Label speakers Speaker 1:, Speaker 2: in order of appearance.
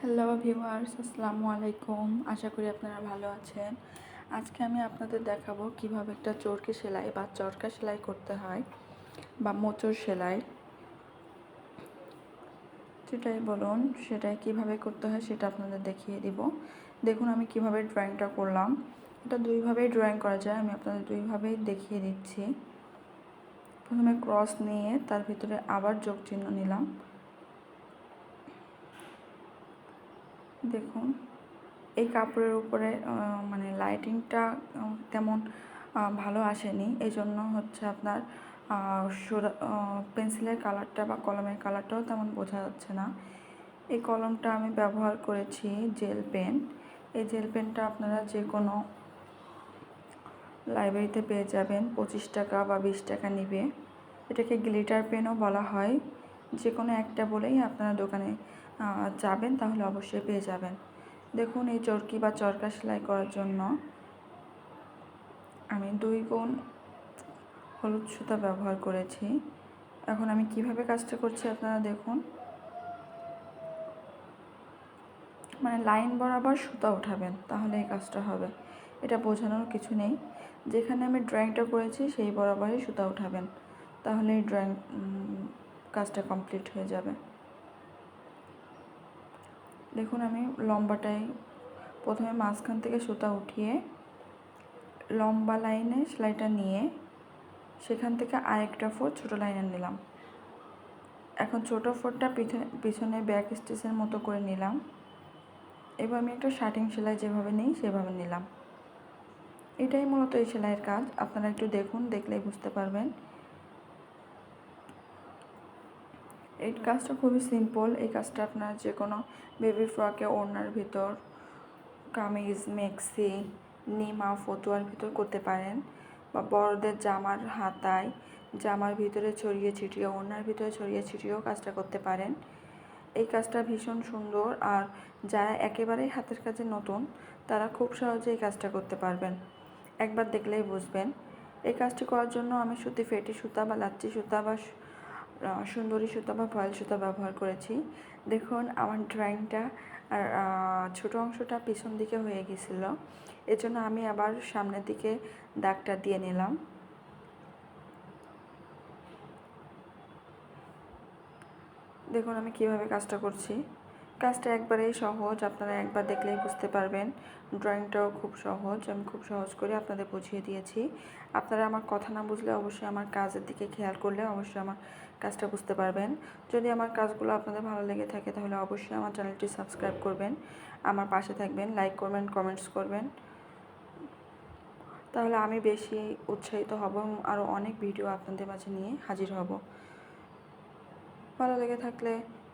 Speaker 1: Hello viewers আসসালামু আলাইকুম। আশা করি আপনারা ভালো আছেন। আজকে আমি আপনাদের দেখাবো কীভাবে একটা চরকি সেলাই বা চরকা সেলাই করতে হয় বা মোচর সেলাই। যেটাই বলুন, সেটাই কীভাবে করতে হয় সেটা আপনাদের দেখিয়ে দিব। দেখুন, আমি কীভাবে ড্রয়িংটা করলাম। এটা দুইভাবেই ড্রয়িং করা যায়, আমি আপনাদের দুইভাবেই দেখিয়ে দিচ্ছি। প্রথমে ক্রস নিয়ে তার ভিতরে আবার যোগ চিহ্ন নিলাম। দেখুন, এই কাপড়ের উপরে মানে লাইটিংটা তেমন ভালো আসেনি। এই জন্য হচ্ছে আপনার পেন্সিলের কালারটা বা কলমের কালারটাও তেমন বোঝা যাচ্ছে না। এই কলমটা আমি ব্যবহার করেছি জেল পেন এই জেল পেনটা আপনারা যে কোনো লাইব্রেরিতে পেয়ে যাবেন, পঁচিশ টাকা বা বিশ টাকা নিবে। এটাকে গ্লিটার পেনও বলা হয়। যে কোনো একটা বলেই আপনারা দোকানে যাবেন, তাহলে অবশ্যই পেয়ে যাবেন। দেখুন, এই চরকি বা চরকা সেলাই করার জন্য আমি দুই গুণ হলুদ সুতা ব্যবহার করেছি। এখন আমি কীভাবে কাজটা করছি আপনারা দেখুন। মানে লাইন বরাবর সুতা উঠাবেন তাহলে এই কাজটা হবে। এটা বোঝানোর কিছু নেই। যেখানে আমি ড্রয়িংটা করেছি, সেই বরাবরই সুতা উঠাবেন তাহলে এই ড্রয়িং কাজটা কমপ্লিট হয়ে যাবে। দেখুন, আমি লম্বাটাই প্রথমে মাঝখান থেকে সুতা উঠিয়ে লম্বা লাইনে সেলাইটা নিয়ে সেখান থেকে আরেকটা ফোর ছোটো লাইনে নিলাম। এখন ছোটো ফোরটা পিছনে পিছনে ব্যাক স্টিচের মতো করে নিলাম। এবার আমি একটা শার্টিং সেলাই যেভাবে নিই সেভাবে নিলাম। এটাই মূলত এই সেলাইয়ের কাজ। আপনারা একটু দেখুন, দেখলেই বুঝতে পারবেন। এই কাজটা খুবই সিম্পল এই কাজটা আপনার যে কোনো বেবি ফ্রকে ওড়নার ভিতর, কামিজ মেক্সি নিমা ফতুয়ার ভিতর করতে পারেন বা বড়দের জামার হাতায়, জামার ভিতরে ছড়িয়ে ছিটিয়ে, ওড়নার ভিতরে ছড়িয়ে ছিটিয়েও কাজটা করতে পারেন। এই কাজটা ভীষণ সুন্দর আর যারা একেবারেই হাতের কাজে নতুন, তারা খুব সহজে এই কাজটা করতে পারবেন। একবার দেখলেই বুঝবেন। এই কাজটি করার জন্য আমি সুতি, ফেটি সুতা বা লাচ্চি সুতা বা সুন্দরী সুতা বা ভয়েল সুতা ব্যবহার করেছি। দেখুন, আমার ড্রয়িংটা আর ছোটো অংশটা পিছন দিকে হয়ে গেছিল। এজন্য আমি আবার সামনের দিকে দাগটা দিয়ে নিলাম। দেখুন, আমি কীভাবে কাজটা করছি। কাজটা একবারেই সহজ, আপনারা একবার দেখলেই বুঝতে পারবেন। ড্রয়িংটাও খুব সহজ, আমি খুব সহজ করে আপনাদের বুঝিয়ে দিয়েছি। আপনারা আমার কথা না বুঝলে অবশ্যই আমার কাজের দিকে খেয়াল করলে অবশ্যই আমার কাজটা বুঝতে পারবেন। যদি আমার কাজগুলো আপনাদের ভালো লেগে থাকে তাহলে অবশ্যই আমার চ্যানেলটি সাবস্ক্রাইব করবেন। আমার পাশে থাকবেন, লাইক করবেন, কমেন্টস করবেন। তাহলে আমি বেশি উৎসাহিত হব এবং আরও অনেক ভিডিও আপনাদের মাঝে নিয়ে হাজির হব। ভালো লেগে থাকলে